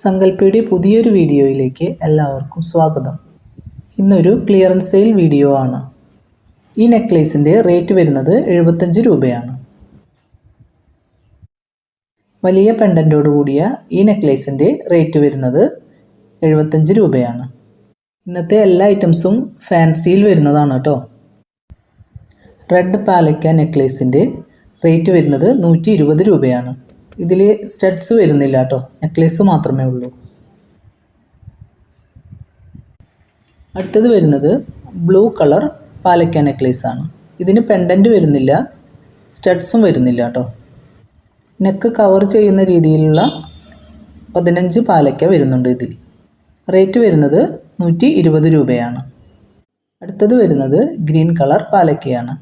സങ്കല്പയുടെ പുതിയൊരു വീഡിയോയിലേക്ക് എല്ലാവർക്കും സ്വാഗതം. ഇന്നൊരു ക്ലിയറൻസ് സെയിൽ വീഡിയോ ആണ്. ഈ നെക്ലേസിന്റെ റേറ്റ് വരുന്നത് എഴുപത്തഞ്ച് രൂപയാണ്. വലിയ പെൻഡന്റോട് കൂടിയ ഈ നെക്ലേസിന്റെ റേറ്റ് വരുന്നത് എഴുപത്തഞ്ച് രൂപയാണ്. ഇന്നത്തെ എല്ലാ ഐറ്റംസും ഫാൻസിയിൽ വരുന്നതാണ് കേട്ടോ. റെഡ് പാലക്ക നെക്ലേസിന്റെ റേറ്റ് വരുന്നത് നൂറ്റി രൂപയാണ്. ഇതിൽ സ്റ്റഡ്സ് വരുന്നില്ല കേട്ടോ നെക്ലേസ് മാത്രമേ ഉള്ളൂ. അടുത്തത് വരുന്നത് ബ്ലൂ കളർ പാലക്ക നെക്ലേസ് ആണ്. ഇതിന് പെൻഡന്റ് വരുന്നില്ല സ്റ്റഡ്സും വരുന്നില്ല കേട്ടോ നെക്ക് കവർ ചെയ്യുന്ന രീതിയിലുള്ള പതിനഞ്ച് പാലക്ക വരുന്നുണ്ട് ഇതിൽ റേറ്റ് വരുന്നത് നൂറ്റി ഇരുപത് രൂപയാണ്. അടുത്തത് വരുന്നത് ഗ്രീൻ കളർ പാലക്കയാണ്.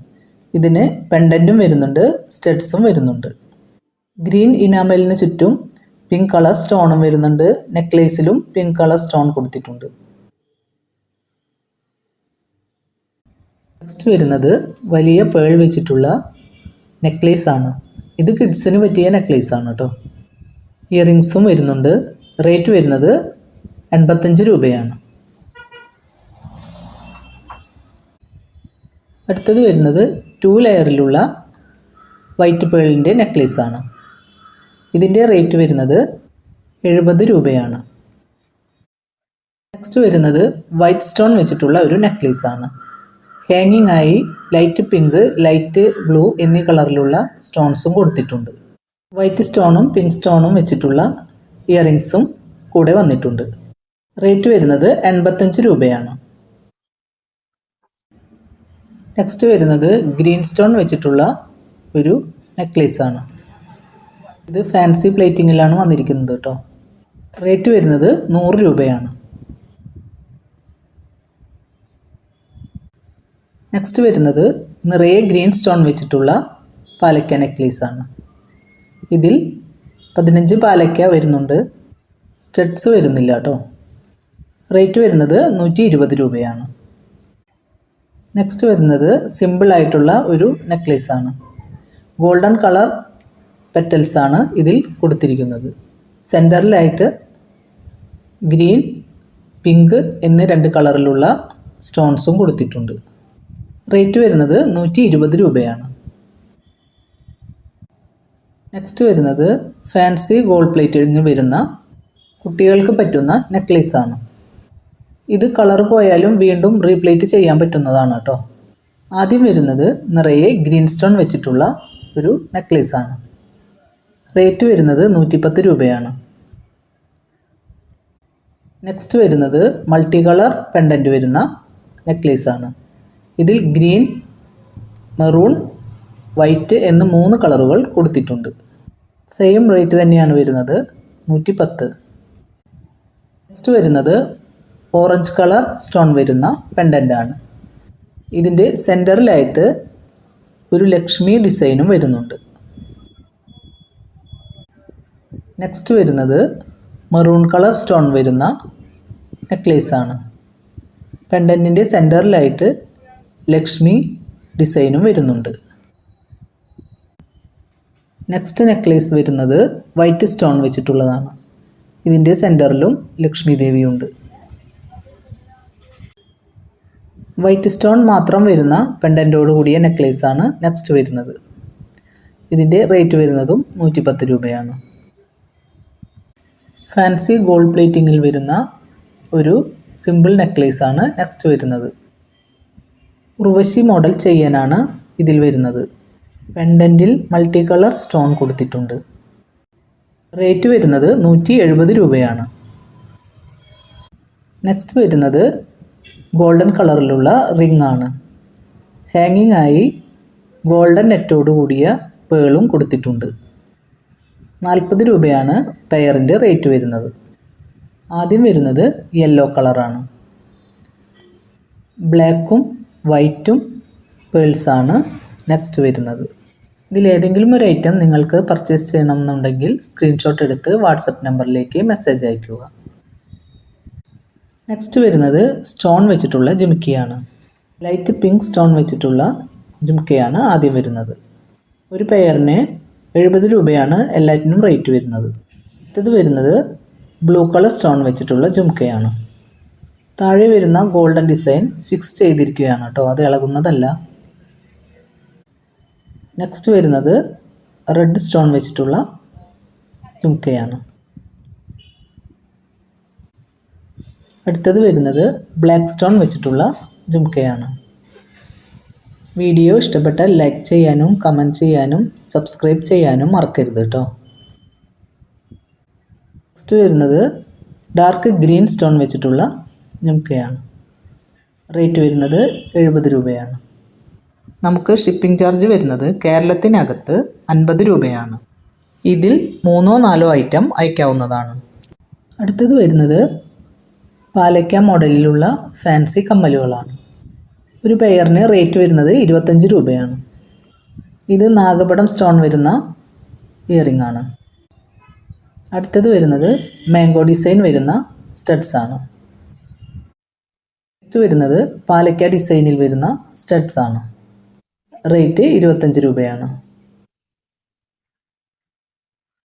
ഇതിന് പെൻഡന്റും വരുന്നുണ്ട് സ്റ്റഡ്സും വരുന്നുണ്ട്. ഗ്രീൻ ഇനാമലിന് ചുറ്റും പിങ്ക് കളർ സ്റ്റോണും വരുന്നുണ്ട്. നെക്ലേസിലും പിങ്ക് കളർ സ്റ്റോൺ കൊടുത്തിട്ടുണ്ട്. നെക്സ്റ്റ് വരുന്നത് വലിയ പേൾ വെച്ചിട്ടുള്ള നെക്ലേസ് ആണ്. ഇത് കിഡ്സിന് പറ്റിയ നെക്ലേസ് ആണ് കേട്ടോ ഇയറിങ്സും വരുന്നുണ്ട്. റേറ്റ് വരുന്നത് എൺപത്തഞ്ച് രൂപയാണ്. അടുത്തത് വരുന്നത് ടു ലെയറിലുള്ള വൈറ്റ് പേളിന്റെ നെക്ലേസ് ആണ്. ഇതിന്റെ റേറ്റ് വരുന്നത് എഴുപത് രൂപയാണ്. നെക്സ്റ്റ് വരുന്നത് വൈറ്റ് സ്റ്റോൺ വെച്ചിട്ടുള്ള ഒരു നെക്ലേസ് ആണ്. ഹാങ്ങിങ് ആയി ലൈറ്റ് പിങ്ക് ലൈറ്റ് ബ്ലൂ എന്നീ കളറിലുള്ള സ്റ്റോൺസും കൊടുത്തിട്ടുണ്ട്. വൈറ്റ് സ്റ്റോണും പിങ്ക് സ്റ്റോണും വെച്ചിട്ടുള്ള ഇയറിങ്സും കൂടെ വന്നിട്ടുണ്ട്. റേറ്റ് വരുന്നത് എൺപത്തഞ്ച് രൂപയാണ്. നെക്സ്റ്റ് വരുന്നത് ഗ്രീൻ സ്റ്റോൺ വെച്ചിട്ടുള്ള ഒരു നെക്ലേസ് ആണ്. ഇത് ഫാൻസി പ്ലേറ്റിങ്ങിലാണ് വന്നിരിക്കുന്നത് കേട്ടോ റേറ്റ് വരുന്നത് നൂറ് രൂപയാണ്. നെക്സ്റ്റ് വരുന്നത് നിറയെ ഗ്രീൻ സ്റ്റോൺ വെച്ചിട്ടുള്ള പാലക്ക നെക്ലേസാണ് ഇതിൽ പതിനഞ്ച് പാലക്ക വരുന്നുണ്ട്. സ്റ്റഡ്സ് വരുന്നില്ല കേട്ടോ റേറ്റ് വരുന്നത് നൂറ്റി ഇരുപത് രൂപയാണ്. നെക്സ്റ്റ് വരുന്നത് സിമ്പിളായിട്ടുള്ള ഒരു നെക്ലേസാണ് ഗോൾഡൻ കളർ പെറ്റൽസ് ആണ് ഇതിൽ കൊടുത്തിരിക്കുന്നത്. സെന്ററിലായിട്ട് ഗ്രീൻ പിങ്ക് എന്നീ രണ്ട് കളറിലുള്ള സ്റ്റോൺസും കൊടുത്തിട്ടുണ്ട്. റേറ്റ് വരുന്നത് നൂറ്റി ഇരുപത് രൂപയാണ്. നെക്സ്റ്റ് വരുന്നത് ഫാൻസി ഗോൾഡ് പ്ലേറ്റിങ് വരുന്ന കുട്ടികൾക്ക് പറ്റുന്ന നെക്ലേസ് ആണ്. ഇത് കളർ പോയാലും വീണ്ടും റീപ്ലേറ്റ് ചെയ്യാൻ പറ്റുന്നതാണ് കേട്ടോ. ആദ്യം വരുന്നത് നിറയെ ഗ്രീൻ സ്റ്റോൺ വെച്ചിട്ടുള്ള ഒരു നെക്ലേസ് ആണ്. റേറ്റ് വരുന്നത് നൂറ്റിപ്പത്ത് രൂപയാണ്. നെക്സ്റ്റ് വരുന്നത് മൾട്ടി കളർ പെൻഡന്റ് വരുന്ന നെക്ലേസ് ആണ്. ഇതിൽ ഗ്രീൻ മെറൂൺ വൈറ്റ് എന്ന് മൂന്ന് കളറുകൾ കൊടുത്തിട്ടുണ്ട്. സെയിം റേറ്റ് തന്നെയാണ് വരുന്നത് നൂറ്റി പത്ത് നെക്സ്റ്റ് വരുന്നത് ഓറഞ്ച് കളർ സ്റ്റോൺ വരുന്ന പെൻഡന്റ് ആണ്. ഇതിന്റെ സെന്ററിലായിട്ട് ഒരു ലക്ഷ്മി ഡിസൈനും വരുന്നുണ്ട്. നെക്സ്റ്റ് വരുന്നത് മെറൂൺ കളർ സ്റ്റോൺ വരുന്ന നെക്ലേസ് ആണ്. പെൻഡന്റിന്റെ സെന്ററിലായിട്ട് ലക്ഷ്മി ഡിസൈനും വരുന്നുണ്ട്. നെക്സ്റ്റ് നെക്ലേസ് വരുന്നത് വൈറ്റ് സ്റ്റോൺ വെച്ചിട്ടുള്ളതാണ്. ഇതിന്റെ സെന്ററിലും ലക്ഷ്മി ദേവിയുണ്ട്. വൈറ്റ് സ്റ്റോൺ മാത്രം വരുന്ന പെൻഡന്റോട് കൂടിയ നെക്ലേസ് ആണ് നെക്സ്റ്റ് വരുന്നത്. ഇതിന്റെ റേറ്റ് വരുന്നതും നൂറ്റിപ്പത്ത് രൂപയാണ്. ഫാൻസി ഗോൾഡ് പ്ലേറ്റിങ്ങിൽ വരുന്ന ഒരു സിമ്പിൾ നെക്ലേസ് ആണ് നെക്സ്റ്റ് വരുന്നത്. ഉർവശി മോഡൽ ചെയ്യാനാണ് ഇതിൽ വരുന്നത്. പെൻഡന്റിൽ മൾട്ടി കളർ സ്റ്റോൺ കൊടുത്തിട്ടുണ്ട്. റേറ്റ് വരുന്നത് നൂറ്റി എഴുപത് രൂപയാണ്. നെക്സ്റ്റ് വരുന്നത് ഗോൾഡൻ കളറിലുള്ള റിംഗ് ആണ്. ഹാങ്ങിങ് ആയി ഗോൾഡൻ നെറ്റോട് കൂടിയ പേളും കൊടുത്തിട്ടുണ്ട്. നാൽപ്പത് രൂപയാണ് പെയറിന്റെ റേറ്റ് വരുന്നത്. ആദ്യം വരുന്നത് യെല്ലോ കളറാണ്. ബ്ലാക്കും വൈറ്റും പേൾസാണ് നെക്സ്റ്റ് വരുന്നത്. ഇതിലേതെങ്കിലും ഒരു ഐറ്റം നിങ്ങൾക്ക് പർച്ചേസ് ചെയ്യണമെന്നുണ്ടെങ്കിൽ സ്ക്രീൻഷോട്ട് എടുത്ത് വാട്സപ്പ് നമ്പറിലേക്ക് മെസ്സേജ് അയയ്ക്കുക. നെക്സ്റ്റ് വരുന്നത് സ്റ്റോൺ വെച്ചിട്ടുള്ള ജുമിക്കയാണ്. ലൈറ്റ് പിങ്ക് സ്റ്റോൺ വെച്ചിട്ടുള്ള ജുമിക്കയാണ് ആദ്യം വരുന്നത്. ഒരു പെയറിന് എഴുപത് രൂപയാണ് എല്ലാറ്റിനും റേറ്റ് വരുന്നത്. അടുത്തത് വരുന്നത് ബ്ലൂ കളർ സ്റ്റോൺ വെച്ചിട്ടുള്ള ജുംക്കയാണ്. താഴെ വരുന്ന ഗോൾഡൻ ഡിസൈൻ ഫിക്സ് ചെയ്തിരിക്കുകയാണ് കേട്ടോ അത് ഇളകുന്നതല്ല. നെക്സ്റ്റ് വരുന്നത് റെഡ് സ്റ്റോൺ വെച്ചിട്ടുള്ള ജുംക്കയാണ്. അടുത്തത് വരുന്നത് ബ്ലാക്ക് സ്റ്റോൺ വെച്ചിട്ടുള്ള ജുംക്കയാണ്. വീഡിയോ ഇഷ്ടപ്പെട്ടാൽ ലൈക്ക് ചെയ്യാനും കമന്റ് ചെയ്യാനും സബ്സ്ക്രൈബ് ചെയ്യാനും മറക്കരുത് കേട്ടോ നെക്സ്റ്റ് വരുന്നത് ഡാർക്ക് ഗ്രീൻ സ്റ്റോൺ വെച്ചിട്ടുള്ള ഞുമുക്കയാണ് റേറ്റ് വരുന്നത് എഴുപത് രൂപയാണ്. നമുക്ക് ഷിപ്പിംഗ് ചാർജ് വരുന്നത് കേരളത്തിനകത്ത് അൻപത് രൂപയാണ്. ഇതിൽ മൂന്നോ നാലോ ഐറ്റം അയക്കാവുന്നതാണ്. അടുത്തത് വരുന്നത് പാലക്ക മോഡലിലുള്ള ഫാൻസി കമ്മലുകളാണ്. ഒരു പെയറിന് റേറ്റ് വരുന്നത് ഇരുപത്തഞ്ച് രൂപയാണ്. ഇത് നാഗപടം സ്റ്റോൺ വരുന്ന ഇയറിംഗ് ആണ്. അടുത്തത് വരുന്നത് മാംഗോ ഡിസൈൻ വരുന്ന സ്റ്റഡ്സ് ആണ്. നെക്സ്റ്റ് വരുന്നത് പാലക്ക ഡിസൈനിൽ വരുന്ന സ്റ്റഡ്സ് ആണ്. റേറ്റ് ഇരുപത്തഞ്ച് രൂപയാണ്.